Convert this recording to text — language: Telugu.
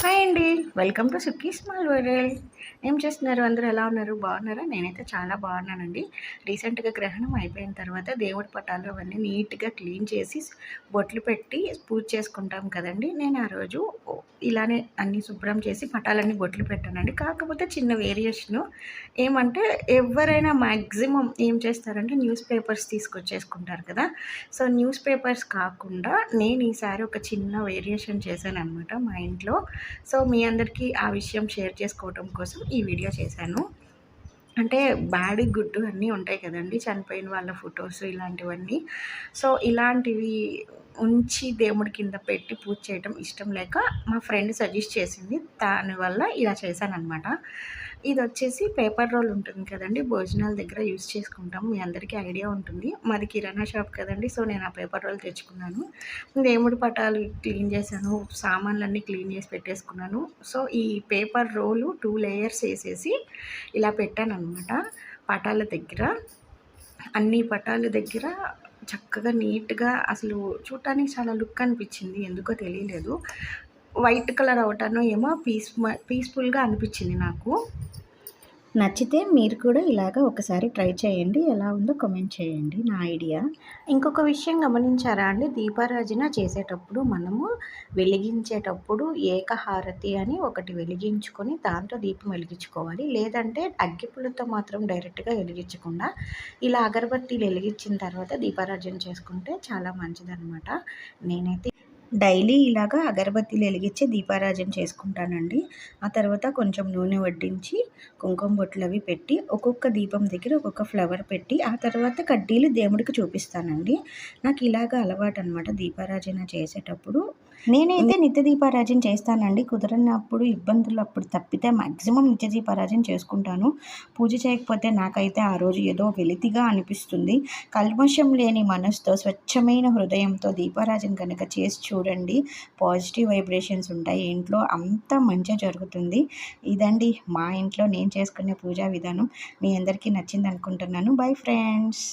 హాయ్ అండి. Welcome to Sukki small world. ఏం చేస్తున్నారు? అందరూ ఎలా ఉన్నారు? బాగున్నారా? నేనైతే చాలా బాగున్నానండి. రీసెంట్గా గ్రహణం అయిపోయిన తర్వాత దేవుడి పటాలు అవన్నీ నీట్గా క్లీన్ చేసి బొట్లు పెట్టి పూజ చేసుకుంటాం కదండి. నేను ఆ రోజు ఇలానే అన్నీ శుభ్రం చేసి పటాలన్నీ బొట్లు పెట్టానండి. కాకపోతే చిన్న వేరియేషను ఏమంటే ఎవరైనా మ్యాక్సిమం ఏం చేస్తారంటే న్యూస్ పేపర్స్ తీసుకొచ్చేసుకుంటారు కదా. సో న్యూస్ పేపర్స్ కాకుండా నేను ఈసారి ఒక చిన్న వేరియేషన్ చేశాను అనమాట మా ఇంట్లో. సో మీ అందరికీ ఆ విషయం షేర్ చేసుకోవటం కోసం ఈ వీడియో చేశాను. అంటే బ్యాడ్ గుడ్ అన్నీ ఉంటాయి కదండి. చనిపోయిన వాళ్ళ ఫొటోస్ ఇలాంటివన్నీ. సో ఇలాంటివి ఉంచి దేవుడి కింద పెట్టి పూజ చేయటం ఇష్టం లేక మా ఫ్రెండ్ సజెస్ట్ చేసింది. దానివల్ల ఇలా చేశాను అనమాట ఇది వచ్చేసి పేపర్ రోల్ ఉంటుంది కదండి. భోజనాల దగ్గర యూజ్ చేసుకుంటాం. మీ అందరికీ ఐడియా ఉంటుంది. మాది కిరాణా షాప్ కదండి. సో నేను ఆ పేపర్ రోల్ తెచ్చుకున్నాను. దేవుడి పటాలు క్లీన్ చేశాను. సామాన్లన్నీ క్లీన్ చేసి పెట్టేసుకున్నాను. సో ఈ పేపర్ రోలు టూ లేయర్స్ వేసేసి ఇలా పెట్టాను అనమాట పటాల దగ్గర అన్ని పటాల దగ్గర చక్కగా నీట్గా అసలు చూడటానికి చాలా లుక్ అనిపించింది. ఎందుకో తెలియలేదు. వైట్ కలర్ అవటానో ఏమో పీస్ పీస్ఫుల్గా అనిపించింది నాకు. నచ్చితే మీరు కూడా ఇలాగ ఒకసారి ట్రై చేయండి. ఎలా ఉందో కమెంట్ చేయండి నా ఐడియా. ఇంకొక విషయం గమనించారా అండి? దీపారాజన చేసేటప్పుడు మనము వెలిగించేటప్పుడు ఏకహారతి అని ఒకటి వెలిగించుకొని దాంతో దీపం వెలిగించుకోవాలి. లేదంటే అగ్గిపుల్లతో మాత్రం డైరెక్ట్గా వెలిగించకుండా ఇలా అగరబత్తీలు వెలిగించిన తర్వాత దీపారాజన చేసుకుంటే చాలా మంచిదన్నమాట. నేనైతే డైలీ ఇలాగా అగరబత్తీలు వెలిగించి దీపారాజన చేసుకుంటానండి. ఆ తర్వాత కొంచెం నూనె వడ్డించి కుంకుమ బొట్లు అవి పెట్టి ఒక్కొక్క దీపం దగ్గర ఒక్కొక్క ఫ్లవర్ పెట్టి ఆ తర్వాత కడ్డీలు దేవుడికి చూపిస్తానండి. నాకు ఇలాగ అలవాటు అనమాట దీపారాజన చేసేటప్పుడు. నేనైతే నిత్య దీపారాజన చేస్తానండి. కుదరనప్పుడు ఇబ్బందులు అప్పుడు తప్పితే మ్యాక్సిమం నిత్య దీపారాజన చేసుకుంటాను. పూజ చేయకపోతే నాకైతే ఆ రోజు ఏదో వెలితిగా అనిపిస్తుంది. కల్మషం లేని మనసుతో స్వచ్ఛమైన హృదయంతో దీపారాజన కనుక చేసి చూడండి. పాజిటివ్ వైబ్రేషన్స్ ఉంటాయి. ఇంట్లో అంతా మంచిగా జరుగుతుంది. ఇదండి మా ఇంట్లో నేను చేసుకునే పూజా విధానం. మీ అందరికీ నచ్చింది అనుకుంటున్నాను బై ఫ్రెండ్స్.